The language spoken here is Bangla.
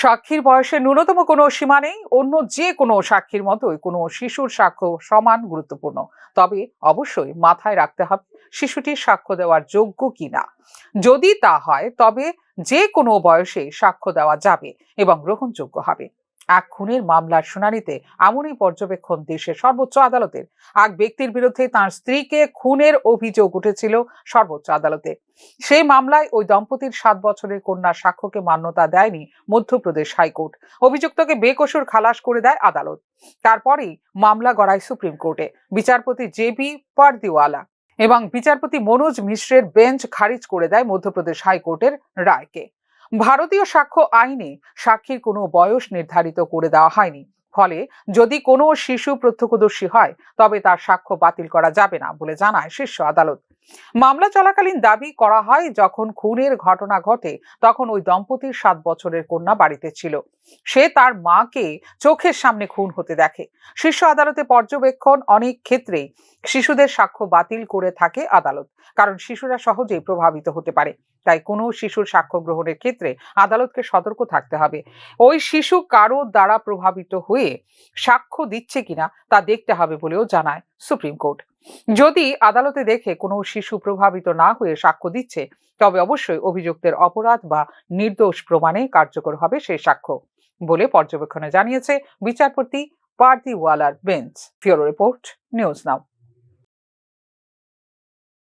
সাক্ষীর বয়সে ন্যূনতম কোনো সীমা নেই, অন্য যে কোনো সাক্ষীর মতোই কোনো শিশুর সাক্ষ্য সমান গুরুত্বপূর্ণ। তবে অবশ্যই মাথায় রাখতে হবে শিশুটির সাক্ষ্য দেওয়ার যোগ্য কিনা। যদি তা হয়, তবে যে কোনো বয়সে সাক্ষ্য দেওয়া যাবে এবং গ্রহণযোগ্য হবে। এক খুনের মামলার শুনানিতে এমনই পর্যবেক্ষণ দেশের সর্বোচ্চ আদালতের। এক ব্যক্তির বিরুদ্ধে তার স্ত্রীকে খুনের অভিযোগ উঠেছিল সর্বোচ্চ আদালতে। সেই মামলায় ওই দম্পতির সাত বছরের কন্যার সাক্ষ্যকে মান্যতা দেয়নি মধ্যপ্রদেশ হাইকোর্ট। অভিযুক্তকে বেকসুর খালাস করে দেয় আদালত। তারপরেই মামলা গড়ায় সুপ্রিম কোর্টে। বিচারপতি জে বি পারদিওয়ালা এবং বিচারপতি মনোজ মিশ্রের বেঞ্চ খারিজ করে দেয় মধ্যপ্রদেশ হাইকোর্টের রায়কে। ভারতীয় সাক্ষ্য আইনে সাক্ষীর কোনো বয়স নির্ধারিত করে দেওয়া হয়নি। ফলে যদি কোনো শিশু প্রত্যক্ষদর্শী হয়, তবে তার সাক্ষ্য বাতিল করা যাবে না বলে জানায় শীর্ষ আদালত। মামলা চলাকালীন দাবি করা হয়, যখন খুনের ঘটনা ঘটে, তখন ওই দম্পতির সাত বছরের কন্যা বাড়িতে ছিল। সে তার মাকে চোখের সামনে খুন হতে দেখে। শীর্ষ আদালতে পর্যবেক্ষণ অনেক ক্ষেত্রেই শিশুদের সাক্ষ্য বাতিল করে থাকে আদালত, কারণ শিশুরা সহজেই প্রভাবিত হতে পারে। তাই কোনো শিশুর সাক্ষ্য গ্রহণের ক্ষেত্রে আদালতকে সতর্ক থাকতে হবে। ওই শিশু কারও দ্বারা প্রভাবিত হয়ে সাক্ষ্য দিচ্ছে কিনা তা দেখতে হবে বলেও জানায় সুপ্রিম কোর্ট। যদি আদালতে দেখে কোনো শিশু প্রভাবিত না হয়ে সাক্ষ্য দিচ্ছে, তবে অবশ্যই অভিযুক্তের অপরাধ বা নির্দোষ প্রমাণে কার্যকর হবে সেই সাক্ষ্য বলে পর্যবেক্ষণে জানিয়েছে বিচারপতি পার্দিওয়ালার বেঞ্চ। ফিওরো রিপোর্ট, নিউজ নাও।